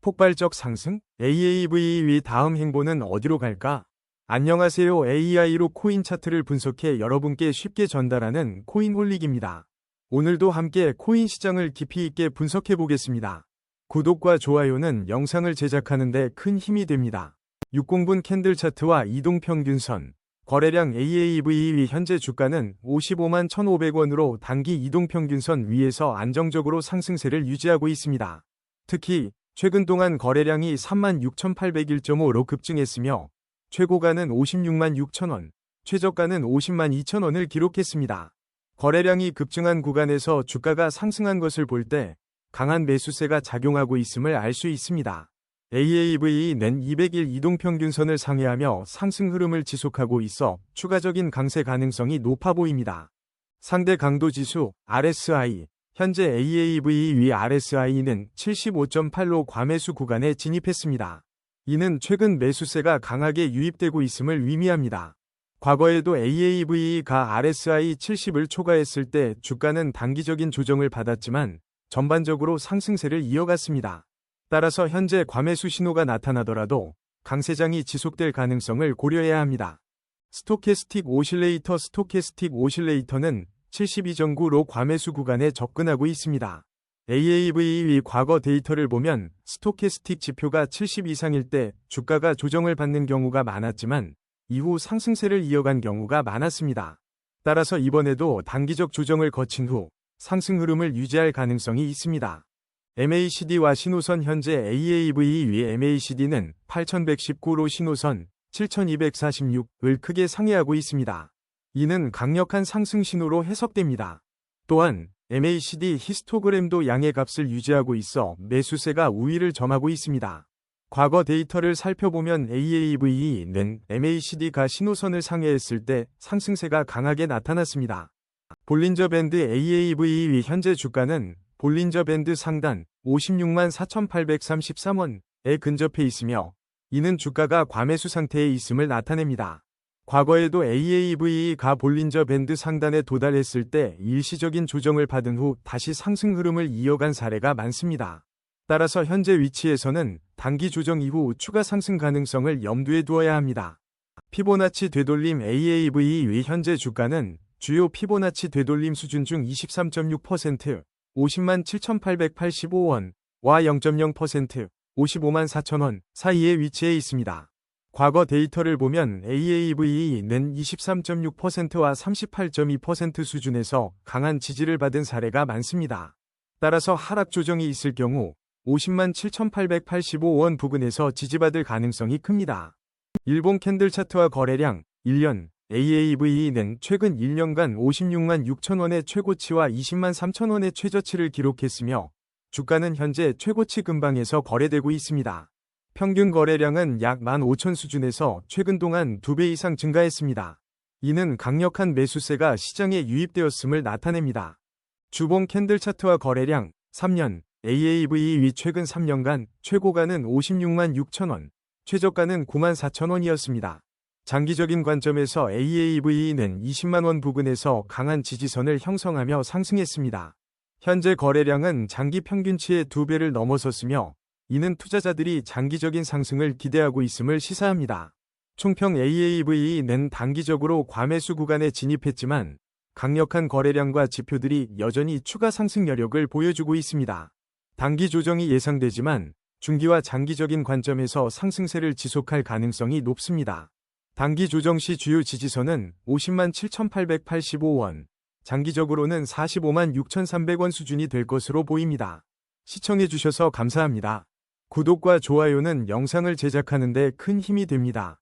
폭발적 상승? AAV의 다음 행보는 어디로 갈까? 안녕하세요. AI로 코인 차트를 분석해 여러분께 쉽게 전달하는 코인 홀릭입니다. 오늘도 함께 코인 시장을 깊이 있게 분석해 보겠습니다. 구독과 좋아요는 영상을 제작하는데 큰 힘이 됩니다. 60분 캔들 차트와 이동평균선, 거래량 AAV의 현재 주가는 55만 1,500원으로 단기 이동평균선 위에서 안정적으로 상승세를 유지하고 있습니다. 특히 최근 동안 거래량이 3만 6,801.5로 급증했으며 최고가는 56만 6천원, 최저가는 50만 2천원을 기록했습니다. 거래량이 급증한 구간에서 주가가 상승한 것을 볼 때 강한 매수세가 작용하고 있음을 알 수 있습니다. AAV는 200일 이동평균선을 상회하며 상승 흐름을 지속하고 있어 추가적인 강세 가능성이 높아 보입니다. 상대 강도 지수 RSI 현재 AAV 위 RSI는 75.8로 과매수 구간에 진입했습니다. 이는 최근 매수세가 강하게 유입되고 있음을 의미합니다. 과거에도 AAV가 RSI 70을 초과했을 때 주가는 단기적인 조정을 받았지만 전반적으로 상승세를 이어갔습니다. 따라서 현재 과매수 신호가 나타나더라도 강세장이 지속될 가능성을 고려해야 합니다. 스토캐스틱 오실레이터 스토캐스틱 오실레이터는 72.9로 과매수 구간에 접근하고 있습니다. AAV의 과거 데이터를 보면 스토캐스틱 지표가 70 이상일 때 주가가 조정을 받는 경우가 많았지만 이후 상승세를 이어간 경우가 많았습니다. 따라서 이번에도 단기적 조정을 거친 후 상승 흐름을 유지할 가능성이 있습니다. MACD와 신호선 현재 AAV 위 MACD는 8119로 신호선 7246을 크게 상회하고 있습니다. 이는 강력한 상승 신호로 해석됩니다. 또한 MACD 히스토그램도 양의 값을 유지하고 있어 매수세가 우위를 점하고 있습니다. 과거 데이터를 살펴보면 AAV는 MACD가 신호선을 상회했을 때 상승세가 강하게 나타났습니다. 볼린저 밴드 AAV 현재 주가는 볼린저 밴드 상단 56만 4,833원에 근접해 있으며 이는 주가가 과매수 상태에 있음을 나타냅니다. 과거에도 AAV가 볼린저 밴드 상단에 도달했을 때 일시적인 조정을 받은 후 다시 상승 흐름을 이어간 사례가 많습니다. 따라서 현재 위치에서는 단기 조정 이후 추가 상승 가능성을 염두에 두어야 합니다. 피보나치 되돌림 AAV 현재 주가는 주요 피보나치 되돌림 수준 중 23.6%, 50만 7,885원, 와 0.0%, 55만 4천원 사이에 위치해 있습니다. 과거 데이터를 보면 AAV는 23.6%와 38.2% 수준에서 강한 지지를 받은 사례가 많습니다. 따라서 하락 조정이 있을 경우 50만 7,885원 부근에서 지지받을 가능성이 큽니다. 일본 캔들 차트와 거래량 1년 AAV는 최근 1년간 56만 6천원의 최고치와 20만 3천원의 최저치를 기록했으며 주가는 현재 최고치 근방에서 거래되고 있습니다. 평균 거래량은 약 15,000 수준에서 최근 동안 2배 이상 증가했습니다. 이는 강력한 매수세가 시장에 유입되었음을 나타냅니다. 주봉 캔들 차트와 거래량 3년 AAV 위 최근 3년간 최고가는 56만 6천원, 최저가는 9만 4천원이었습니다. 장기적인 관점에서 AAV는 20만원 부근에서 강한 지지선을 형성하며 상승했습니다. 현재 거래량은 장기 평균치의 2배를 넘어섰으며 이는 투자자들이 장기적인 상승을 기대하고 있음을 시사합니다. 총평 AAV는 단기적으로 과매수 구간에 진입했지만 강력한 거래량과 지표들이 여전히 추가 상승 여력을 보여주고 있습니다. 단기 조정이 예상되지만 중기와 장기적인 관점에서 상승세를 지속할 가능성이 높습니다. 단기 조정 시 주요 지지선은 50만 7,885원, 장기적으로는 45만 6,300원 수준이 될 것으로 보입니다. 시청해주셔서 감사합니다. 구독과 좋아요는 영상을 제작하는 데 큰 힘이 됩니다.